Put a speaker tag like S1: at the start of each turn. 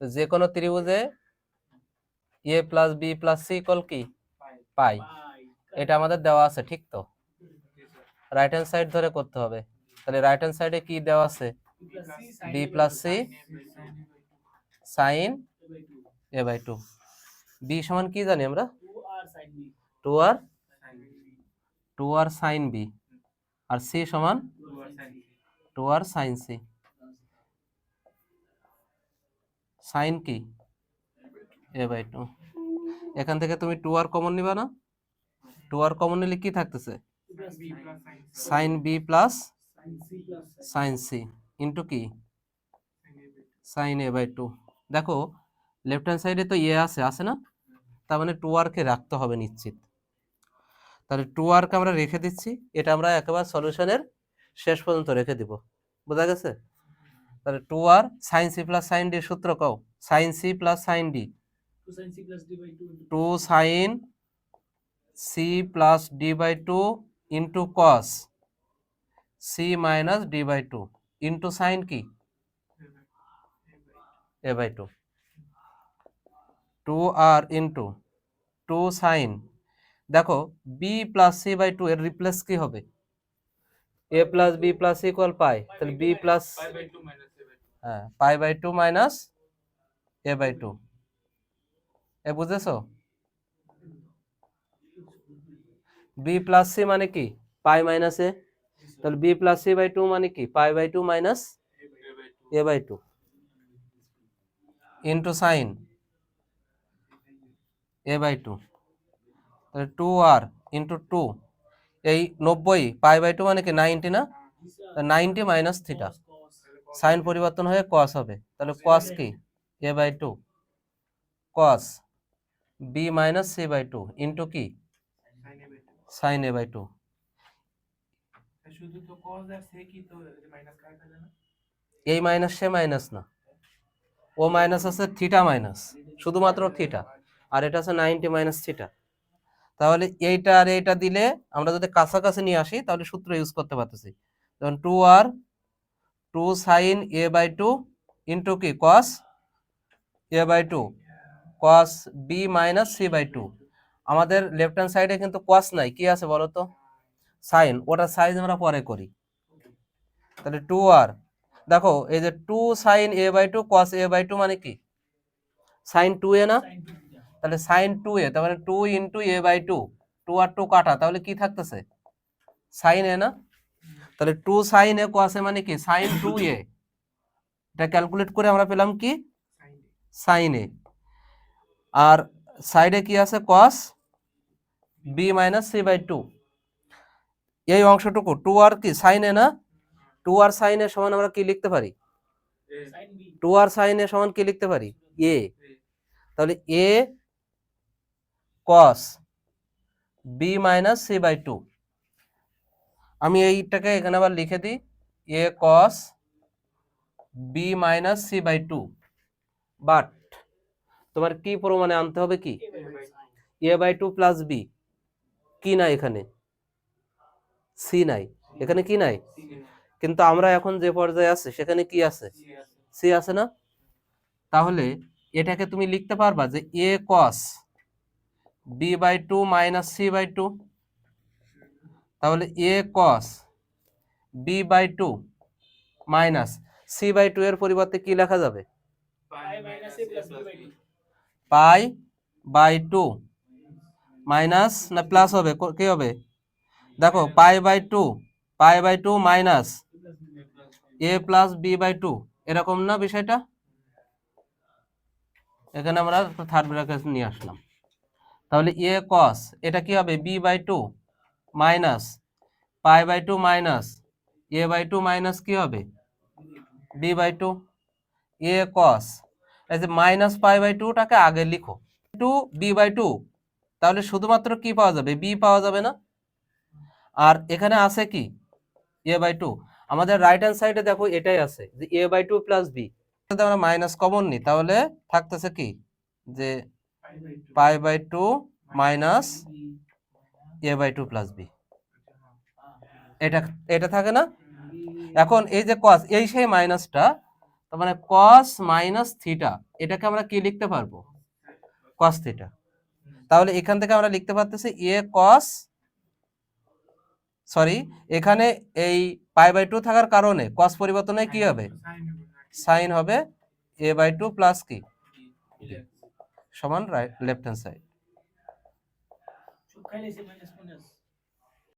S1: যে কোনো ত্রিভুজে A plus B plus C equal কি? পাই। এটা আমাদের দেওয়া আছে, ঠিক তো? রাইট হ্যান্ড সাইড ধরে করতে হবে। তাহলে রাইট হ্যান্ড সাইডে কি দেওয়া আছে? B plus C sine A by two B সমান কি জানি আমরা? Two R two R sine B আর সি সমান two R sine C sine কি? এ বাই টু এখান থেকে তুমি টু আর কমন নিবা না? টু আর কমন নিলে কি থাকতেছে? Sine B plus sine C into কি? সাইন এ বাই টু দেখো লেফট হ্যান্ড সাইডে তো এ আছে আছে না? তার মানে টু আরকে রাখতে হবে নিশ্চিত। তাহলে টু আরকে আমরা রেখে দিচ্ছি, এটা আমরা একেবারে সলিউশনের শেষ পর্যন্ত রেখে দিব। বোঝা গেছে? তাহলে two R sine C plus sine D সূত্র কও। Sine C plus sine D two sine C plus D by two into cos C minus D by two into sine কি? A by two two R into two sine দেখো B plus C by two এর replace কি হবে? A plus B plus equal pi তাহলে B plus হ্যাঁ pi by two minus A by two. A বুঝেছ? B plus C মানে কি? Pi minus A. তাহলে B plus C by two মানে কি? Pi by two minus A by two. Into sine A by two. তাহলে two R into two. এই নব্বই পাই by two মানে কি? নাইনটি না? Ninety minus theta. সাইন পরিবর্তন হয়ে কস হবে। তাহলে কস কি? A by two cos B minus C by two into কি? সাইন এ বাই টু এই মাইনাস সে মাইনাস না। ও মাইনাস আছে থিটা মাইনাস শুধুমাত্র থিটা আর এটা আছে নাইনটি মাইনাস থিটা তাহলে এইটা আর এইটা দিলে আমরা যদি কাছাকাছি নিয়ে আসি তাহলে সূত্র ইউজ করতে পারতেছি। যেমন two R two sine A by two into কি? Cos A by two. Cos B minus C by two. আমাদের লেফট হ্যান্ড সাইডে কিন্তু কস নাই। কি আছে বলো তো? সাইন। ওটা সাইজ আমরা পরে করি। তাহলে টু আর। দেখো, এই যে two sine A by two, cos A by two মানে কি? সাইন টু এ না? তাহলে সাইন টু এ, তার মানে two into A by two. Two R two কাটা, তাহলে কি থাকতেছে? সাইন এ না? তাহলে টু সাইন এ এ মানে কি? সাইন টু এ এটা ক্যালকুলেট করে আমরা পেলাম কি? সাইন এ আর সাইডে কি আছে? Cos B minus C by two এই অংশটুকু টু আর কি? সাইন এ না? টু আর সাইন এ সমান আমরা কি লিখতে পারি? টু আর সাইন এ সমান কি লিখতে পারি? এ তাহলে A cos B minus C by two আমি এইটাকে এখানে আবার লিখে দিই, A cos B minus C by two but তোমার কি প্রমাণে আনতে হবে কি? A by two plus B কি নাই এখানে? সি নাই। এখানে কি নাই? কিন্তু আমরা এখন যে পর্যায়ে আছে, সেখানে কি আছে? সি আছে না? তাহলে এটাকে তুমি লিখতে পারবা যে A cos B by two minus C by two তাহলে A cos B by two minus C by two এর পরিবর্তে কি লেখা যাবে? পাই বাই টু মাইনাস না প্লাস হবে? কো- হবে? দেখো, pi by two pi by two minus A plus B by two এরকম না বিষয়টা? এখানে আমরা থার্ড ব্র্যাকেট নিয়ে আসলাম। তাহলে এ কস এটা কি হবে? B by two minus pi by two minus A by two minus কি হবে? B by two. A cos এই যে মাইনাস পাই বাই টুটাকে আগে লিখো। টু বি বাই টু, তাহলে শুধুমাত্র কি পাওয়া যাবে? বি পাওয়া যাবে না। আর এখানে আছে কি? A by two. আমাদের রাইট হ্যান্ড সাইডে দেখো, এটাই আছে যে A by two plus B. আমরা মাইনাস কমন নিই তাহলে থাকতেছে কি? যে pi by two minus A by two plus B এটা এটা থাকে না? এখন এই যে কস এই সেই মাইনাসটা তার মানে কস মাইনাস থিটা এটাকে আমরা কি লিখতে পারব? কস থিটা তাহলে এখান থেকে আমরা লিখতে পারতেছি এ কস সরি এখানে এই পাই বাই টু থাকার কারণে কস পরিবর্তনে কি হবে? সাইন হবে এ বাই টু প্লাস কি? সমান রাইট লেফট হ্যান্ড সাইড
S2: চুপ খাইলে সে মাইনাস মাইনাস